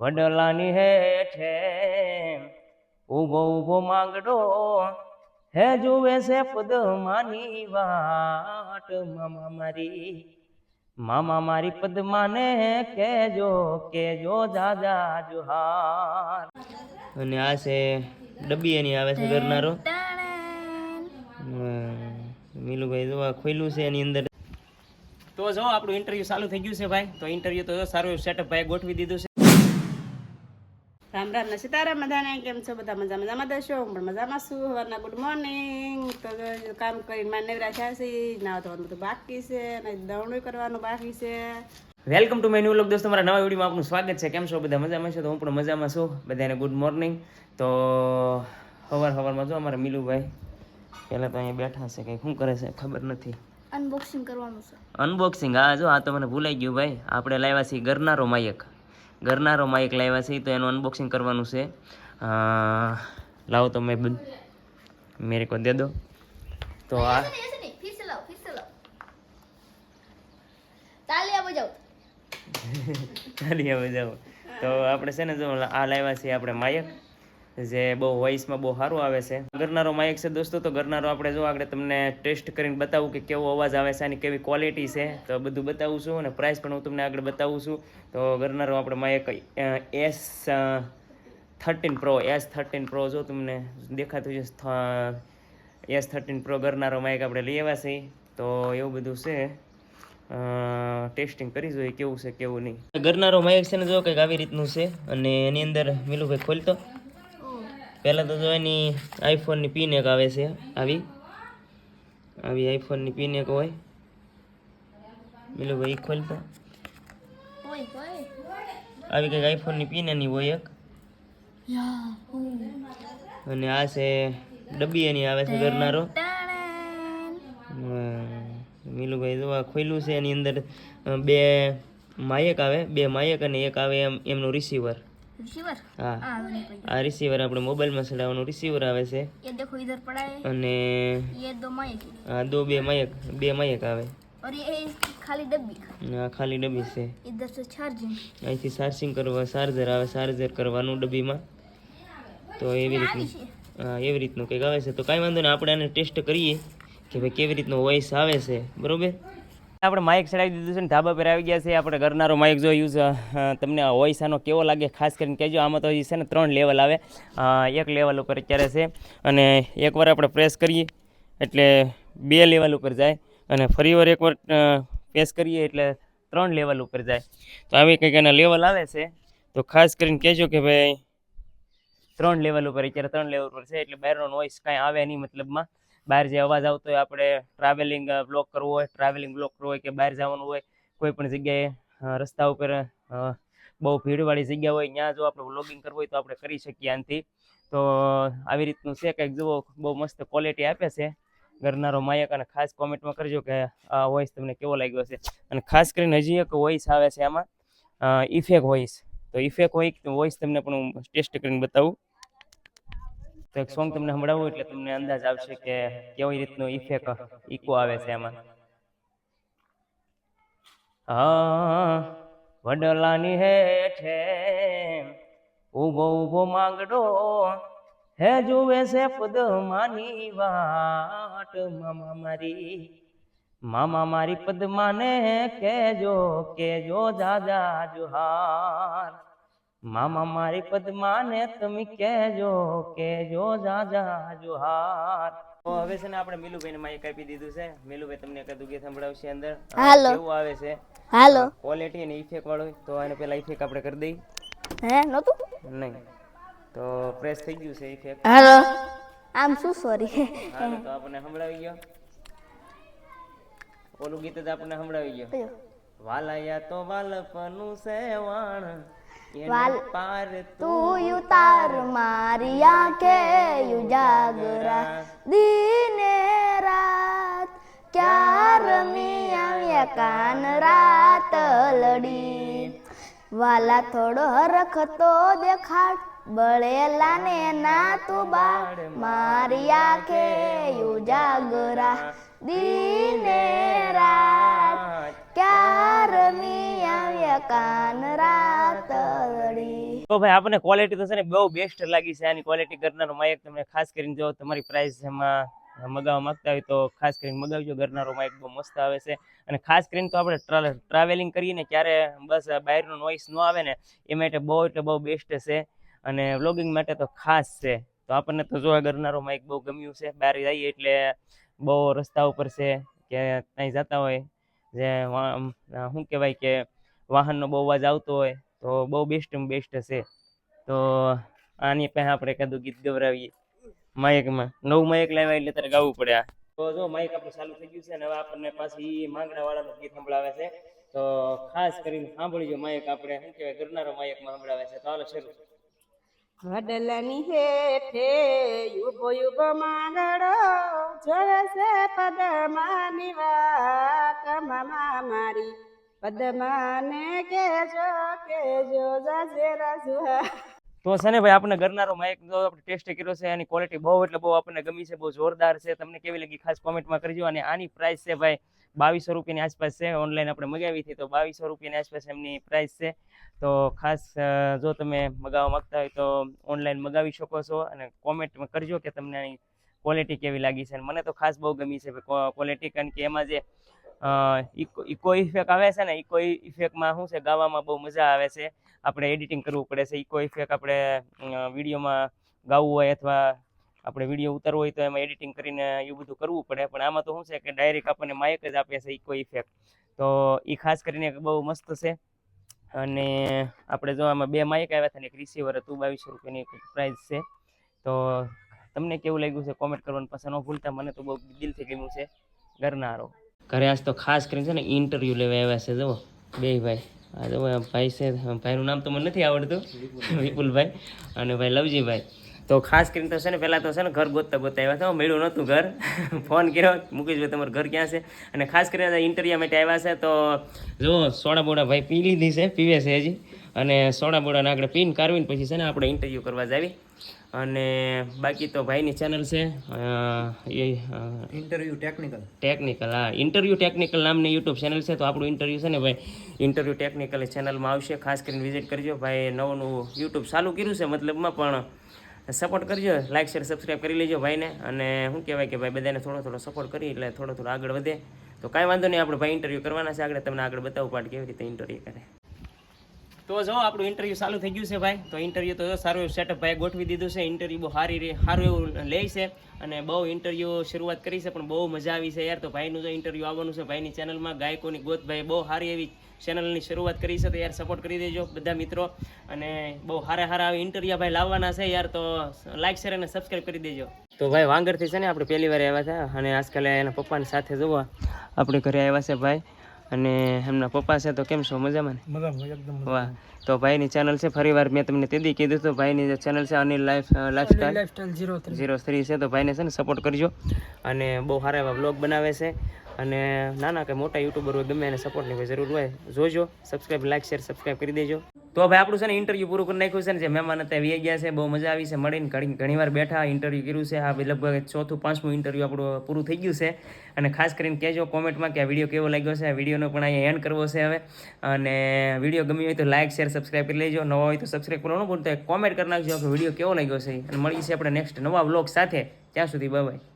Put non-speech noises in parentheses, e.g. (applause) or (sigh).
વડલાની હેઠે ઊભો ઊભો માંગડો હે જુએ છે પદમાની વાટ. મામા મારી મામા મારી પદમાને કેજો કેજો જાજા જુહાર. અને આ છે ડબ્બી એની આવે છે કરનારો મીલુભાઈ જો આ ખોલ્યું છે એની અંદર. તો જો આપણું ઇન્ટરવ્યુ ચાલુ થઈ ગયું છે ભાઈ. તો ઇન્ટરવ્યુ તો સારું સેટઅપ ભાઈ ગોઠવી દીધું છે. રામ રામ ને સીતારામ બધાને કેમ છો? બધા મજા મજામાં દશો હું પણ મજામાં છું. સવારના ગુડ મોર્નિંગ તો કામ કરીને મારે નવરા થયા છે. તો ધોવાનું બધું બાકી છે અને દવણું કરવાનું બાકી છે. Welcome to my new vlog દોસ્તો. મારા નવા વિડીયોમાં આપનું સ્વાગત છે. કેમ છો? બધા મજામાં છો? તો હું પણ મજામાં છું. બધાને ગુડ મોર્નિંગ તો સવાર સવારમાં જો અમારા મિલુભાઈ પહેલાં તો અહીંયા બેઠા છે. કંઈ શું કરે છે? ખબર નથી. અનબોક્સિંગ કરવાનું છે. અનબોક્સિંગ હા જો આ તો મને ભૂલાઈ ગયું ભાઈ. આપણે લાવ્યા છીએ ગરનારો માયક. ગરનારો માયક લાવ્યા છીએ તો એનું અનબોક્સિંગ કરવાનું છે. લાવો તો મેં બધું મેરે કો દે દો. તો આ હવે (laughs) તો આપણે છે ને જો આ લાવ્યા છીએ આપણે માયક જે બહુ વોઇસમાં બહુ સારું આવે છે. ગરનારો માયક છે દોસ્તો, તો ગરનારો આપણે જો આગળ તમને ટેસ્ટ કરીને બતાવું કે કેવો અવાજ આવે છે આની કેવી ક્વોલિટી છે, તો બધું બતાવું છું અને પ્રાઇસ પણ હું તમને આગળ બતાવું છું. તો ગરનારો આપણે માયક S thirteen pro S thirteen pro જો તમને દેખાતું છે એસ થર્ટીન પ્રો ગરનારો માયક આપણે લઈ આવ્યા છીએ. તો એવું બધું છે. ટેસ્ટિંગ કરી જોઈએ કેવું છે, કેવું નહીં. ગરનારો માઇક છે ને જો કંઈક આવી રીતનું છે અને એની અંદર મિલુભાઈ ખોલતો. પહેલાં તો જો એની આઈફોનની પિન એક આવે છે આવી. આવી આઈફોનની પિન એક હોય. મિલુભાઈ ખોલતા આવી કંઈક આઈફોનની પિન એની હોય એક. અને આ છે ડબ્બી એની આવે છે ઘરનારો. મિલુભાઈ જો આ ખોલ્યું છે એની અંદર બે માયક આવે બે માયક અને એક આવે એમ એમનું રિસીવર હા આ રિસીવર આપણે મોબાઈલમાં ચડાવવાનું રિસીવર આવે છે ये देखो इधर पड़ा है અને ये दो माइक है આ દો બે માયક બે માયક આવે और ये है इसकी खाली डब्बी અને આ ખાલી ડબ્બી છે इधर से चार्जिंग અહીંથી ચાર્જિંગ કરવા ચાર્જર આવે ચાર્જર કરવાનું ડબ્બીમાં તો એવી રીતનું હા એવી રીતનું કંઈક આવે છે તો કાંઈ વાંધો નહીં આપણે આને ટેસ્ટ કરીએ કે ભાઈ કેવી રીતનો વોઇસ આવે છે બરોબર આપણે માઇક ચડાવી દીધું છે ને, ધાબા પર આવી ગયા છે આપણે કરનારો માઇક જો યુઝ તમને વોઇસ કેવો લાગે ખાસ કરીને કહેજો. આમાં તો છે ને ત્રણ લેવલ આવે. એક લેવલ ઉપર અત્યારે છે. અને એકવાર આપણે પ્રેસ કરીએ, એટલે બે લેવલ ઉપર જાય. અને ફરીવાર એકવાર પ્રેસ કરીએ, એટલે ત્રણ લેવલ ઉપર જાય. તો આવી કંઈક એના લેવલ આવે છે. તો ખાસ કરીને કહેજો કે ભાઈ, ત્રણ લેવલ ઉપર, અત્યારે ત્રણ લેવલ ઉપર છે. એટલે બહારનો વોઇસ કાંઈ આવે નહીં મતલબમાં. બહાર જે અવાજ આવતો હોય, આપણે ટ્રાવેલિંગ બ્લોક કરવું હોય ટ્રાવેલિંગ બ્લોક કરવું હોય કે બહાર જવાનું હોય, કોઈ પણ જગ્યાએ રસ્તા ઉપર બહુ ભીડવાળી જગ્યા હોય, ત્યાં જો આપણે વ્લોગિંગ કરવું હોય તો આપણે કરી શકીએ આનાથી. તો, આવી રીતનું છે કંઈક જુઓ, બહુ મસ્ત ક્વોલિટી આપે છે. ઘરનારો માયક અને ખાસ કોમેન્ટમાં કરજો કે, આ વોઇસ તમને કેવો લાગ્યો છે. અને ખાસ કરીને હજી એક વોઇસ આવે છે આમાં ઇફેક્ટ વોઇસ તો ઇફેક્ટ હોય વોઇસ તમને પણ હું ટેસ્ટ કરીને બતાવું. તો એક સોંગ તમને સંભળાવું એટલે તમને અંદાજ આવશે કે કેવી રીતનો ઇફેક્ટ ઇકો આવે છે એમાં. હા, વડલાની હેઠે ઊભો ઊભો માંગડો હે જુએ છે પદમાની વાટ. મામા મારી મામા મારી પદમાને કેજો કેજો જાજા જુહાર. મામા મારી પદ્માને તમે કહેજો કહેજો જાજા જોહાર તો હવે છે ને આપણે મિલુભાઈને માઈક આપી દીધું છે. મિલુભાઈ તમને કદું ગીત સંભળાવશે અંદર. હાલો. કેવું આવે છે? હાલો. ક્વોલિટી અને ઇફેક્ટ વાળું તો આને પેલા ઇફેક્ટ આપણે કરી દઈ હે નતું નહીં. તો પ્રેસ થઈ ગયું છે ઇફેક્ટ હાલો. આમ શું સોરી હાલો તો આપણને સંભળાવી ગયો. ઓલું ગીત જ આપણને સંભળાવી ગયો. વાલાયા તો વાલપનું સેવાણ વાલ- પાર તું યુ તાર મારી આંખે યુ જાગરા દિને રાત ક્યાં રમી આવ્યા કાન રાત લડી. વાલા થોડો હરખતો દેખાડ. બળેલા ને ના તું બાળ મારી આંખે યુ જાગરા દિને રાત તો ભાઈ, આપણને ક્વોલિટી તો છે ને બહુ બેસ્ટ લાગી છે. આની ક્વોલિટી કરનારો માઇક તમને ખાસ કરીને જો તમારી પ્રાઇસ એમાં મગાવવા માંગતા હોય તો ખાસ કરીને મગાવજો. ઘરનારો માઇક બહુ મસ્ત આવે છે. અને ખાસ કરીને તો આપણે ટ્રાવેલિંગ કરીએ ને ક્યારે બસ બહારનો નોઈસ ન આવે ને, એ માટે બહુ એટલે બહુ બેસ્ટ છે. અને વ્લોગિંગ માટે તો ખાસ છે. તો આપણને તો જોવા ઘરનારો માઇક બહુ ગમ્યું છે. બહાર જઈએ એટલે બહુ રસ્તા ઉપર છે. કે ત્યાં જતા હોય જે શું કહેવાય કે વાહનનો બહુ અવાજ આવતો હોય, તો બહુ બેસ્ટ બેસ્ટ છે તો આની પહેલાં આપણે કદું ગીત ગવરાવીએ. માયકમાં નવું માયક લાવ્યા એટલે તારે ગાવું પડે તો જો માઇક આપણું ચાલુ થઈ ગયું છે અને આપણને પાછી માંગણા વાળાનું ગીત સંભળાવે છે. તો ખાસ કરીને સાંભળીજો માયક આપણે. શું કહેવાય? ગરનારો માયકમાં સંભળાવે છે. તો હાલો શરૂ. વડલની હેઠે યુભો યુભો માંગડો જોવે છે પદમાની વાત મામા મારી. પદ્માને કેજો કેજો જાજે રાજુહા તો છે ને ભાઈ આપણે ગરનારો માઇક જો આપણે ટેસ્ટ કર્યો છે, એની ક્વોલિટી બહુ એટલે બહુ આપણને ગમી છે, બહુ જોરદાર છે. તમને કેવી લાગી ખાસ કોમેન્ટમાં કરજો. અને આની પ્રાઇસ છે ભાઈ, બાવીસો રૂપિયાની આસપાસ છે. ઓનલાઈન આપણે મગાવી હતી તો બાવીસો રૂપિયાની આસપાસ એમની પ્રાઇસ છે. તો ખાસ જો તમે મગાવવા માંગતા હોય તો ઓનલાઈન મગાવી શકો છો. અને કોમેન્ટમાં કરજો કે તમને આની ક્વોલિટી કેવી લાગી છે. અને મને તો ખાસ બહુ ગમી છે ક્વોલિટી કારણ કે એમાં જે ઇકો ઇફેક્ટ આવે છે ને ઇકો ઇફેક્ટમાં શું છે, ગાવામાં બહુ મજા આવે છે. આપણે એડિટિંગ કરવું પડે છે ઇકો ઇફેક્ટ આપણે વિડીયોમાં ગાવું હોય અથવા આપણે વીડિયો ઉતારવો હોય તો એમાં એડિટિંગ કરીને એવું બધું કરવું પડે. પણ આમાં તો શું છે કે ડાયરેક્ટ આપણને માઇક જ આપે છે ઇકો ઇફેક્ટ તો એ ખાસ કરીને બહુ મસ્ત છે. અને આપણે જો આમાં બે માઇક આવ્યા હતા ને, એક રિસીવર હતું, બાવીસો રૂપિયાની પ્રાઇસ છે. તો તમને કેવું લાગ્યું છે? કોમેન્ટ કરવાનું પાછા ન ભૂલતા, મને તો બહુ દિલથી ગમ્યું છે. ઘરનારો ઘરે આજ તો ખાસ કરીને છે ને ઇન્ટરવ્યૂ લેવા આવ્યા છે, જુઓ. બે ભાઈ. આ જો ભાઈ છે ભાઈનું નામ તો મને નથી આવડતું. વિપુલભાઈ અને ભાઈ લવજીભાઈ. તો ખાસ કરીને તો છે ને, પહેલાં તો છે ને ઘર ગોતતા ગોતતા આવ્યા હતા મેળ્યું નહોતું ઘર. (laughs) ફોન કર્યો મુકેશભાઈ તમારું ઘર ક્યાં છે? અને ખાસ કરીને ઇન્ટરવ્યૂ માટે આવ્યા છે, તો જુઓ, સોડા બોડા ભાઈ પી લીધી છે, પીવે છે હજી. અને સોડા બોડાને આગળ પીને કાઢવીને પછી છે ને આપણે ઇન્ટરવ્યૂ કરવા જાવી. અને બાકી તો ભાઈની ચેનલ છે એ ઇન્ટરવ્યુ ટેકનિકલ ટેકનિકલ હા. ઇન્ટરવ્યૂ ટેકનિકલ નામની યુટ્યુબ ચેનલ છે તો આપણું ઇન્ટરવ્યૂ છે ને ભાઈ ઇન્ટરવ્યૂ ટેકનિકલ ચેનલમાં આવશે. ખાસ કરીને વિઝિટ કરજો ભાઈ નવું નવું યુટ્યુબ ચાલુ કર્યું છે મતલબમાં પણ સપોર્ટ કરજો લાઇક શેર સબસ્ક્રાઈબ કરી લેજો ભાઈને. અને શું કહેવાય કે ભાઈ બધાને થોડો થોડો સપોર્ટ કરી એટલે થોડો થોડો આગળ વધે. તો કાંઈ વાંધો નહીં આપણે ભાઈ ઇન્ટરવ્યૂ કરવાના છે. આગળ તમને આગળ બતાવું પાડ કેવી રીતે ઇન્ટરવ્યૂ કરે. તો જો આપણું ઇન્ટરવ્યૂ ચાલુ થઈ ગયું છે ભાઈ, તો ઇન્ટરવ્યૂ તો સારું એવું સેટઅપ ભાઈ ગોઠવી દીધું છે. ઇન્ટરવ્યૂ બહુ સારી સારું એવું લે છે અને બહુ ઇન્ટરવ્યૂ શરૂઆત કરી છે, પણ બહુ મજા આવી છે યાર. તો ભાઈનું જો ઇન્ટરવ્યૂ આવવાનું છે, ભાઈની ચેનલમાં ગાયકોની ગોતભાઈ બહુ સારી એવી ચેનલની શરૂઆત કરી છે, તો યાર સપોર્ટ કરી દેજો બધા મિત્રો. અને બહુ સારા સારા ઇન્ટરવ્યૂ ભાઈ લાવવાના છે યાર, તો લાઈક શેર અને સબસ્ક્રાઈબ કરી દેજો. તો ભાઈ વાંગરથી છે ને, આપણે પહેલી વાર આવ્યા હતા અને આજકાલ એના પપ્પાની સાથે જોવા, આપણે ઘરે આવ્યા છે ભાઈ. અને એમના પપ્પા છે તો કેમ છો? મજામાં ને? વાહ. તો ભાઈની ચેનલ છે ફરીવાર મેં તમને તેદી કીધું હતું ભાઈની જે ચેનલ છે Anil life lifestyle zero three છે તો ભાઈને છે ને સપોર્ટ કરજો. અને બહુ સારા એવા બ્લોગ બનાવે છે. અને નાના કે મોટા યુટ્યુબર હોય ગમે એને સપોર્ટની કોઈ જરૂર હોય જોજો. સબસ્ક્રાઈબ લાઈક શેર સબસ્ક્રાઈબ કરી દેજો. તો ભાઈ આપણું છે ને ઇન્ટરવ્યૂ પૂરું કરી નાખ્યું છે ને જે મહેમાન હતા વી ગયા છે, બહુ મજા આવી છે, મળીને ઘણી ઘણીવાર બેઠા ઇન્ટરવ્યૂ કર્યું છે. આ લગભગ ચોથું, પાંચમું ઇન્ટરવ્યૂ આપણું પૂરું થઈ ગયું છે. અને ખાસ કરીને કહેજો કોમેન્ટમાં કે આ વીડિયો કેવો લાગ્યો છે. આ વિડીયોનો પણ અહીંયા એન્ડ કરવો છે હવે. અને વીડિયો ગમ્યો હોય તો લાઇક શેર સબસ્ક્રાઈબ કરી લેજો. નવા હોય તો સબસ્ક્રાઈબ કરવાનું ભૂલતા. કોમેન્ટ કરી નાખજો કે વીડિયો કેવો લાગ્યો છે. અને મળીએ છીએ આપણે નેક્સ્ટ નવા વ્લોગ સાથે. ત્યાં સુધી બાય